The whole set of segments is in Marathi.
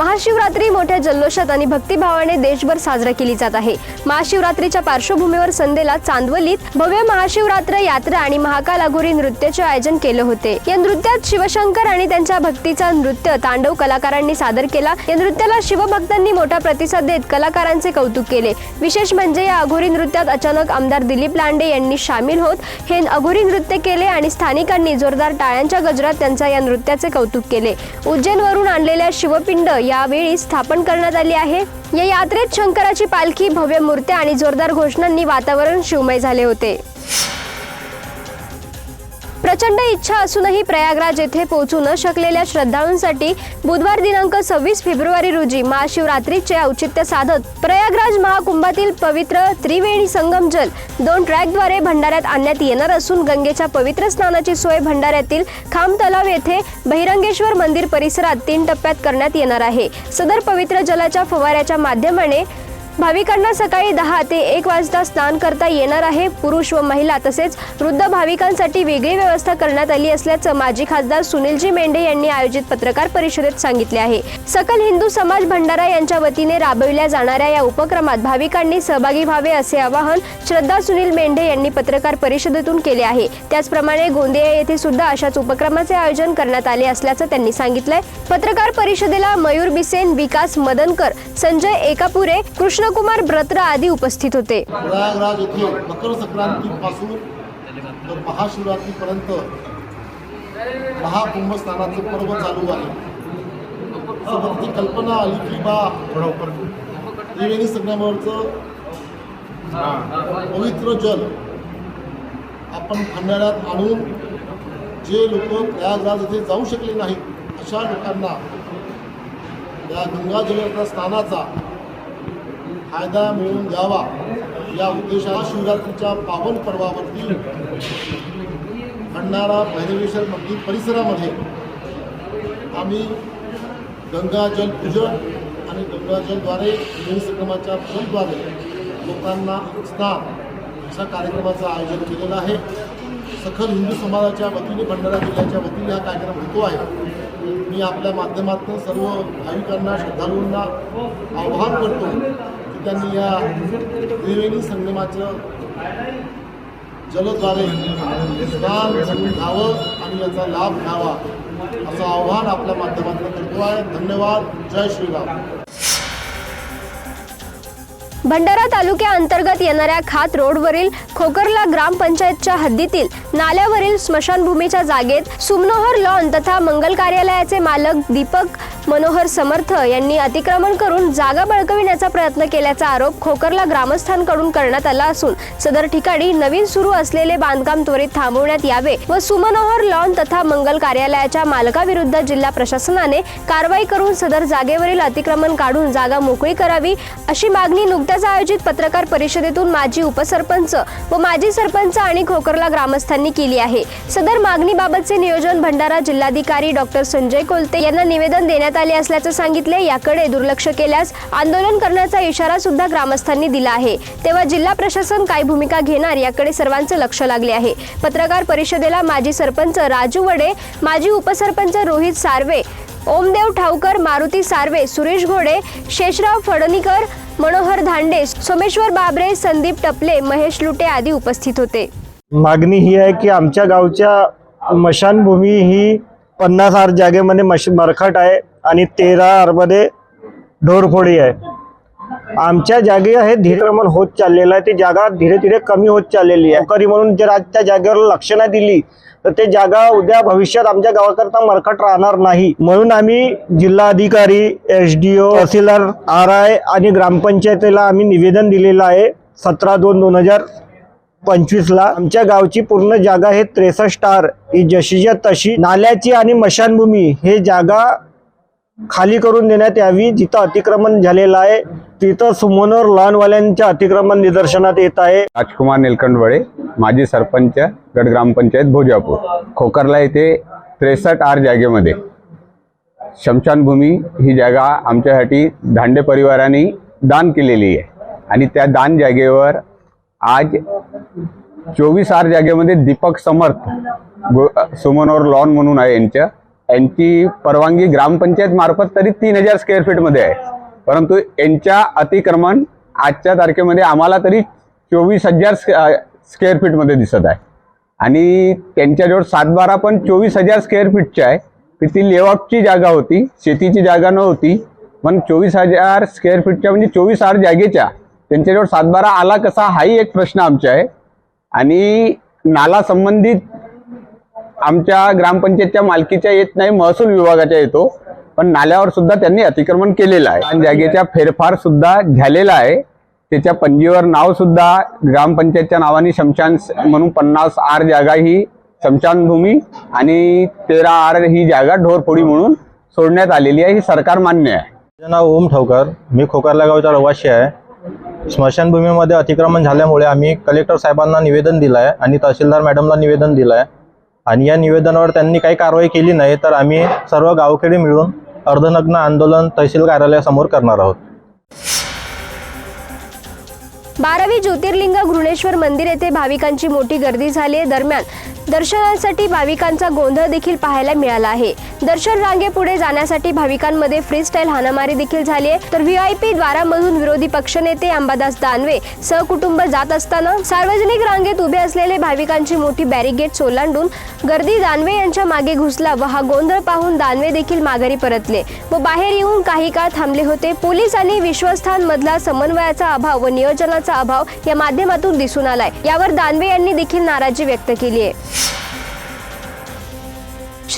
महाशिवरात्री मोठ्या जल्लोषात आणि भक्तिभावाने देशभर साजरा केली जात आहे. महाशिवरात्रीच्या पार्श्वभूमीवर संध्येला चांदवलीत भव्य महाशिवरात्र यात्रा आणि महाकाल अघोरी नृत्याचे आयोजन केले होते. या नृत्यात शिवशंकर आणि त्यांच्या भक्तीचा नृत्य तांडव कलाकारांनी सादर केला. या नृत्याला शिवभक्तांनी मोठा प्रतिसाद देत कलाकारांचे कौतुक केले. विशेष म्हणजे या अघोरी नृत्यात अचानक आमदार दिलीप लांडे यांनी सामील होत हे अघोरी नृत्य केले आणि स्थानिकांनी जोरदार टाळ्यांच्या गजरात त्यांचा या नृत्याचे कौतुक केले. उज्जैनवरून आणलेल्या शिवपिंड यावेळी स्थापन करण्यात आली आहे. या यात्रेत शंकराची पालखी भव्य मूर्त्या आणि जोरदार घोषणांनी वातावरण शिवमय झाले होते. प्रचंड इच्छा असूनही प्रयागराज येथे पोहोचू न शकलेल्या श्रद्धाळूंसाठी बुधवार दिनांक सव्वीस फेब्रुवारी रोजी महाशिवरात्रीचे औचित्य साधत प्रयागराज महाकुंभातील पवित्र त्रिवेणी संगम जल दोन ट्रॅकद्वारे भंडाऱ्यात आणण्यात येणार असून गंगेच्या पवित्र स्नानाची सोय भंडाऱ्यातील खांब तलाव येथे बहिरंगेश्वर मंदिर परिसरात तीन टप्प्यात करण्यात येणार आहे. सदर पवित्र जलाच्या फवाऱ्याच्या माध्यमाने भाविकांना सकाळी दहा ते एक वाजता स्नान करता येणार आहे. पुरुष व महिला तसेच वृद्ध भाविकांसाठी वेगळी व्यवस्था करण्यात आली असल्याचं माजी खासदार सुनीलजी मेंढे यांनी आयोजित पत्रकार परिषदेत सांगितले आहे. सकल हिंदू समाज भंडारा यांच्या वतीने राबविल्या जाणाऱ्या या उपक्रमात भाविकांनी सहभागी व्हावे असे आवाहन श्रद्धा सुनील मेंढे यांनी पत्रकार परिषदेतून केले आहे. त्याचप्रमाणे गोंदिया येथे सुद्धा अशाच उपक्रमाचे आयोजन करण्यात आले असल्याचं त्यांनी सांगितलंय. पत्रकार परिषदेला मयूर बिसेन विकास मदनकर संजय एकापुरे कृष्ण कृष्णकुमार ब्रत्र आदी उपस्थित होते. प्रयागराज येथे मकर संक्रांतीपासून तर महाशिवरात्रीपर्यंत महाकुंभ स्नानाचं पर्व चालू आहे. ती कल्पना आली की बा. त्रिवेणी संगमावरचं पवित्र जल आपण खंडाळ्यात आणून जे लोक प्रयागराज येथे जाऊ शकले नाहीत अशा लोकांना या गंगाजलच्या स्नानाचा फायदा मिळवून द्यावा या उद्देशाला शिवरात्रीच्या पावन पर्वावरती घडणारा भैरवेश्वर मंदिर परिसरामध्ये आम्ही गंगाजल पूजन आणि गंगाजलद्वारे त्रिवेणी संगमाच्या लोकांना स्नान अशा कार्यक्रमाचं आयोजन केलेलं आहे. सखल हिंदू समाजाच्या वतीने भंडारा जिल्ह्याच्या वतीने हा कार्यक्रम होतो आहे. मी आपल्या माध्यमातून सर्व भाविकांना श्रद्धाळूंना आवाहन करतो त्यांनी या त्रिवेणी संगमाचं जलद्वारे स्नान घ्यावं आणि याचा लाभ घ्यावा असं आव्हान आपल्या माध्यमातून करतो आहे. धन्यवाद. जय श्रीराम. भंडारा तालुक्या अंतर्गत येणाऱ्या खात रोडवरील खोकरला ग्रामपंचायतच्या हद्दीतील नाल्यावरील स्मशानभूमीच्या जागेत सुमनोहर लॉन तथा मंगल कार्यालयाचे मालक दीपक मनोहर समर्थ यांनी अतिक्रमण करून जागा बळकविण्याचा प्रयत्न केल्याचा आरोप खोकरला ग्रामस्थांकडून करण्यात आला असून सदर ठिकाणी नवीन सुरू असलेले बांधकाम त्वरित थांबवण्यात यावे व सुमनोहर लॉन तथा मंगल कार्यालयाच्या मालकाविरुद्ध जिल्हा प्रशासनाने कारवाई करून सदर जागेवरील अतिक्रमण काढून जागा मोकळी करावी अशी मागणी नुकत्याच आयोजित पत्रकार परिषदेतून माजी उपसरपंच व माजी सरपंच आणि खोकरला ग्रामस्थांनी केली आहे. सदर मागणीबाबतचे नियोजन भंडारा जिल्हाधिकारी डॉक्टर संजय कोलते यांना निवेदन देण्यात आले असल्याचं सांगितले याकडे दुर्लक्ष केल्यास आंदोलन करण्याचा इशारा सुद्धा ग्रामस्थांनी दिला आहे. तेव्हा जिल्हा प्रशासन काय भूमिका घेणार याकडे सर्वांचं लक्ष लागले आहे. पत्रकार परिषदेला माजी सरपंच राजू वडे माजी उपसरपंच रोहित सार्वे ओमदेव ठावकर मारुती सार्वे सुरेश घोडे शेषराव फडणीकर मनोहर धांडे सोमेश्वर बाबरे संदीप टपले महेश लुटे आदी उपस्थित होते. मागणी ही आहे की आमच्या गावच्या मशानभूमी ही पन्नास आर जागेमध्ये मश मरखट आहे. आणि तेरा आरमध्ये ढोरफोडी आहे. आमच्या जागे हे धीरक्रमण होत चाललेलं आहे. ती जागा धीरे धीरे कमी होत चाललेली आहे. करी म्हणून जर आज त्या जागेवर लक्ष नाही दिली तर ते जागा उद्या भविष्यात आमच्या गावाकरता मरकट राहणार नाही. म्हणून आम्ही जिल्हाधिकारी एस डी ओ तहसीलदार आर आय आणि ग्रामपंचायतीला आम्ही निवेदन दिलेलं आहे सतरा दोन दोन हजार पंचवीसला. आमच्या गावची पूर्ण जागा हे त्रेसष्ट आर. ही जशीच्या तशी नाल्याची आणि मशानभूमी हे जागा खाली करून देण्यात यावी. जिथं अतिक्रमण झालेलं आहे तिथं सुमनोर लहानवाल्यांच्या अतिक्रमण निदर्शनात येत आहे. राजकुमार निलकंठवडे माजी सरपंच गट ग्रामपंचायत भोजापूर. खोकरला येथे त्रेसष्ट आर जागेमध्ये. शमशानभूमी ही जागा आमच्यासाठी दांडे परिवाराने दान केलेली आहे. आणि त्या दान जागेवर आज चोवीस आर जागेमध्ये दीपक समर्थ गो- सुमनोर लॉन म्हणून आहे यांच्या यांची परवानगी ग्रामपंचायत मार्फत तरी तीन हजार स्क्वेअर फीटमध्ये आहे. परंतु यांच्या अतिक्रमण आजच्या तारखेमध्ये आम्हाला तरी चोवीस हजार स्क्वेअर फीटमध्ये दिसत आहे. आणि त्यांच्याजवळ सातबारा पण चोवीस हजार स्क्वेअर फीटची आहे. तिथे लेआउटची जागा होती शेतीची जागा नव्हती पण चोवीस हजार स्क्वेअर फीटच्या म्हणजे चोवीस हजार जागेच्या त्यांच्याजवळ सातबारा आला कसा हाही एक प्रश्न आमचा आहे. आणि नाला संबंधित आमच्या ग्रामपंचायतच्या मालकीच्या येत नाही महसूल विभागाच्या येतो. पण नाल्यावर सुद्धा त्यांनी अतिक्रमण केलेलं आहे. आणि जागेचा फेरफार सुद्धा झालेला आहे. त्याच्या पंजीवर नाव सुद्धा ग्रामपंचायतच्या नावाने शमशान म्हणून पन्नास आर जागा ही शमशानभूमी आणि तेरा आर ही जागा ढोरफोडी म्हणून सोडण्यात आलेली आहे. ही सरकार मान्य आहे. माझे नाव ओम ठवकर. मी खोकारला गावचा रहिवासी आहे. स्मशानभूमीमध्ये अतिक्रमण झाल्यामुळे आम्ही कलेक्टर साहेबांना निवेदन दिलं आहे आणि तहसीलदार मॅडमला निवेदन दिलं आहे आणि या निवेदनावर त्यांनी काही कारवाई केली नाही तर आम्ही सर्व गावखेडे मिळून अर्धनग्न आंदोलन तहसील कार्यालयासमोर करणार आहोत. बारावी ज्योतिर्लिंग घृणेश्वर मंदिर येथे भाविकांची मोठी गर्दी झाली आहे. दरम्यान दर्शनासाठी भाविकांचा गोंधळ देखील पाहायला मिळाला आहे. दर्शन रांगेपुढे जाण्यासाठी भाविकांमध्ये फ्री स्टाईल हाणामारी देखील झाली आहे. तर व्ही आय पी द्वारामधून विरोधी पक्षनेते अंबादास दानवे सहकुटुंब जात असताना सार्वजनिक रांगेत उभे असलेले भाविकांची मोठी बॅरिगेट सोलांडून गर्दी दानवे यांच्या मागे घुसला व हा गोंधळ पाहून दानवे देखील माघारी परतले व बाहेर येऊन काही काळ थांबले होते. पोलीस आणि विश्वस्थांमधला समन्वयाचा अभाव व नियोजनाचा अभाव या माध्यमातून दिसून आलाय. यावर दानवे यांनी देखील नाराजी व्यक्त केली आहे.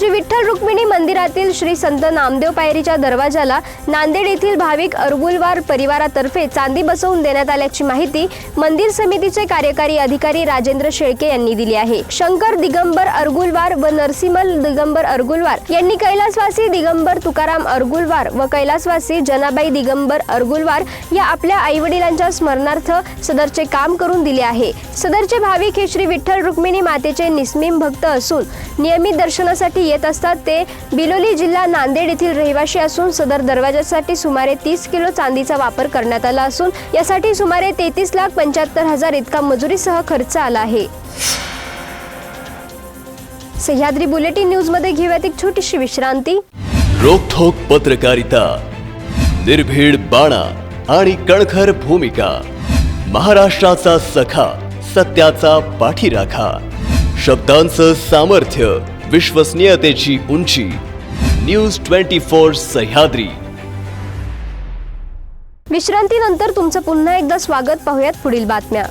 श्री विठ्ठल रुक्मिणी मंदिरातील श्री संत नामदेव पायरीच्या दरवाजाला नांदेड येथील भाविक अरगुलवार परिवारातर्फे चांदी बसवून देण्यात आल्याची माहिती मंदिर समितीचे कार्यकारी अधिकारी राजेंद्र शेळके यांनी दिली आहे. शंकर दिगंबर अरगुलवार व नरसिमल दिगंबर अरगुलवार यांनी कैलासवासी दिगंबर तुकाराम अरगुलवार व कैलासवासी जनाबाई दिगंबर अरगुलवार या आपल्या आईवडिलांच्या स्मरणार्थ सदरचे काम करून दिले आहे. सदरचे भाविक हे श्री विठ्ठल रुक्मिणी मातेचे निस्मिम भक्त असून नियमित दर्शनासाठी येत असतात. ते बिलोली जिल्हा नांदेड येथील रहिवासी असून सदर दरवाजासाठी सुमारे तीस किलो चांदीचा वापर करण्यात आला असून यासाठी सुमारे तेहतीस लाख पंच्याहत्तर हजार इतका मजुरीसह खर्च आला आहे. सह्याद्री बुलेटिन न्यूजमध्ये घेऊयात एक छोटीशी विश्रांती. रोखोक पत्रकारिता निर्भीड बाणा आणि कणखर भूमिका महाराष्ट्राचा सखा सत्याचा पाठीराखा शब्दांचं सामर्थ्य विश्वसनीयतेची उंची. News twenty four Sahyadri. विश्रांतीनंतर तुमचं पुन्हा एकदा स्वागत पाहूयात पुढील बातम्या.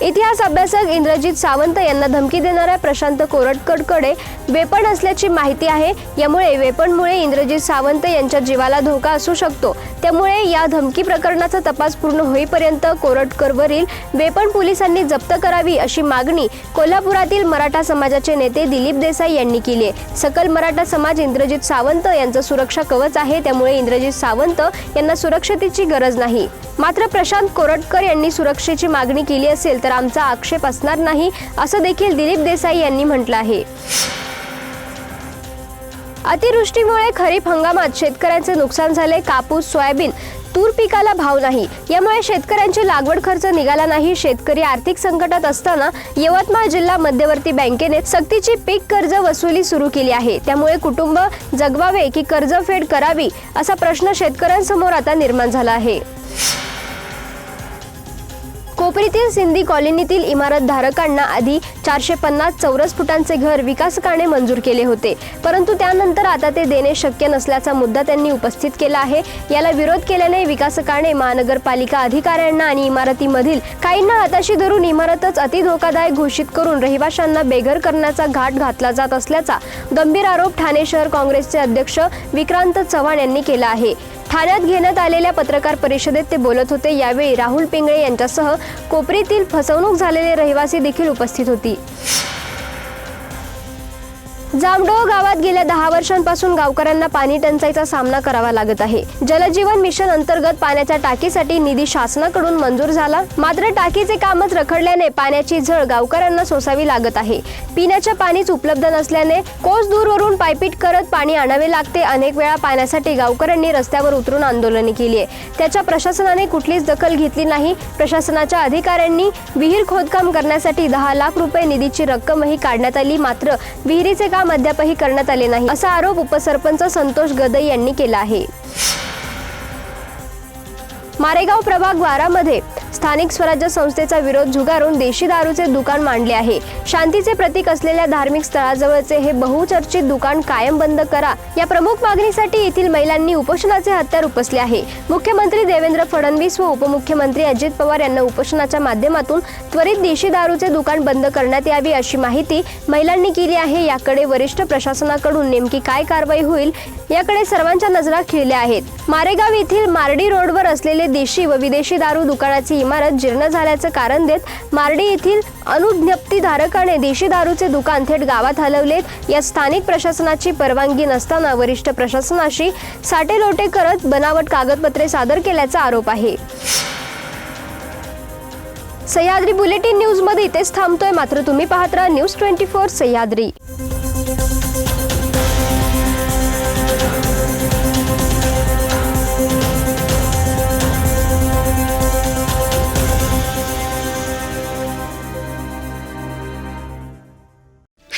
इतिहास अभ्यासक इंद्रजित सावंत यांना धमकी देणाऱ्या प्रशांत कोरटकडकडे वेपण असल्याची माहिती आहे. यामुळे वेपणमुळे इंद्रजित सावंत यांच्या जीवाला धोका असू शकतो. त्यामुळे या धमकी प्रकरणाचा तपास पूर्ण होईपर्यंत कोरटकरवरील वेपण पोलिसांनी जप्त करावी अशी मागणी कोल्हापुरातील मराठा समाजाचे नेते दिलीप देसाई यांनी केली आहे. सकल मराठा समाज इंद्रजित सावंत यांचं सुरक्षा कवच आहे. त्यामुळे इंद्रजित सावंत यांना सुरक्षतेची गरज नाही. मात्र प्रशांत कोरटकर यांनी सुरक्षेची मागणी केली असेल तर आमचा आक्षेप असणार नाही असं देखील दिलीप देसाई यांनी म्हटलं आहे. अतिवृष्टीमुळे खरीप हंगामात शेतकऱ्यांचे नुकसान झाले कापूस सोयाबीन तूर पिकाला भाव नाही. यामुळे शेतकऱ्यांची लागवड खर्च निघाला नाही. शेतकरी आर्थिक संकटात असताना यवतमाळ जिल्हा मध्यवर्ती बँकेने सक्तीची पीक कर्ज वसुली सुरू केली आहे. त्यामुळे कुटुंब जगवावे की कर्जफेड करावी असा प्रश्न शेतकऱ्यांसमोर आता निर्माण झाला आहे. कोपरीतील सिंधी कॉलनीतील इमारत धारकांना आधी चारशे पन्नास चौरस फुटांचे घर विकासकाने मंजूर केले होते. परंतु त्यानंतर आता ते देणे शक्य नसल्याचा मुद्दा त्यांनी उपस्थित केला आहे. याला विरोध केल्याने विकासकाने महानगरपालिका अधिकाऱ्यांना आणि इमारतीमधील काहींना हाताशी धरून इमारतच अति धोकादायक घोषित करून रहिवाशांना बेघर करण्याचा घाट घातला जात असल्याचा गंभीर आरोप ठाणे शहर काँग्रेसचे अध्यक्ष विक्रांत चव्हाण यांनी केला आहे. ठाण्यात घेण्यात आलेल्या पत्रकार परिषदेत ते बोलत होते. यावेळी राहुल पिंगळे यांच्यासह कोपरीतील फसवणूक झालेले रहिवासी देखील उपस्थित होती. जामडोह गावात गेल्या दहा वर्षांपासून गावकऱ्यांना पाणी टंचाईचा सामना करावा लागत आहे. जलजीवन मिशन अंतर्गत पाण्याच्या टाकीसाठी निधी शासनाकडून मंजूर झाला. मात्र टाकीचे कामच रखडल्याने पाण्याची झळ गावकऱ्यांना सोसावी लागत आहे. पिण्याच्या पाणीच उपलब्ध नसल्याने कोस दूरवरून पायपीट करत पाणी आणावे लागते. अनेक वेळा पाण्यासाठी गावकऱ्यांनी रस्त्यावर उतरून आंदोलने केली आहे. त्याच्या प्रशासनाने कुठलीच दखल घेतली नाही. प्रशासनाच्या अधिकाऱ्यांनी विहीर खोदकाम करण्यासाठी दहा लाख रुपये निधीची रक्कमही काढण्यात आली. मात्र विहिरीचे काम अद्यापही करण्यात आले नाही असा आरोप उपसरपंच संतोष गदई यांनी केला आहे. मारेगाव प्रभाग बारामध्ये स्थानिक स्वराज्य संस्थेचा विरोध झुगारून देशी दारूचे दुकान मांडले आहे. शांतीचे प्रतीक असलेल्या धार्मिक स्थळाजवळचे हे बहुचर्चित दुकान कायम बंद करा. या प्रमुख मागणीसाठी येथील महिलांनी उपोषणाचे हत्यार उपसले आहे. मुख्यमंत्री देवेंद्र फडणवीस व उपमुख्यमंत्री अजित पवार यांना उपोषणाच्या माध्यमातून त्वरित देशी दारूचे दुकान बंद करण्यात यावी अशी माहिती महिलांनी केली आहे. याकडे वरिष्ठ प्रशासनाकडून नेमकी काय कारवाई होईल याकडे सर्वांच्या नजरा खिळल्या आहेत. मारेगाव येथील मार्डी रोडवर असलेले देशी व विदेशी दारू दुकानाची इमारत जीर्ण झाल्याचं कारण देत मार्डी येथील अनुज्ञप्तीधारकाने देशी दारूचे दुकान थेट गावात हलवलेत या स्थानिक प्रशासनाची परवानगी नसताना वरिष्ठ प्रशासनाशी साटेलोटे करत बनावट कागदपत्रे सादर केल्याचा आरोप आहे. सह्याद्री बुलेटिन न्यूजमध्ये इथेच थांबतोय. मात्र तुम्ही पाहत राहा न्यूज ट्वेंटी फोर सह्याद्री.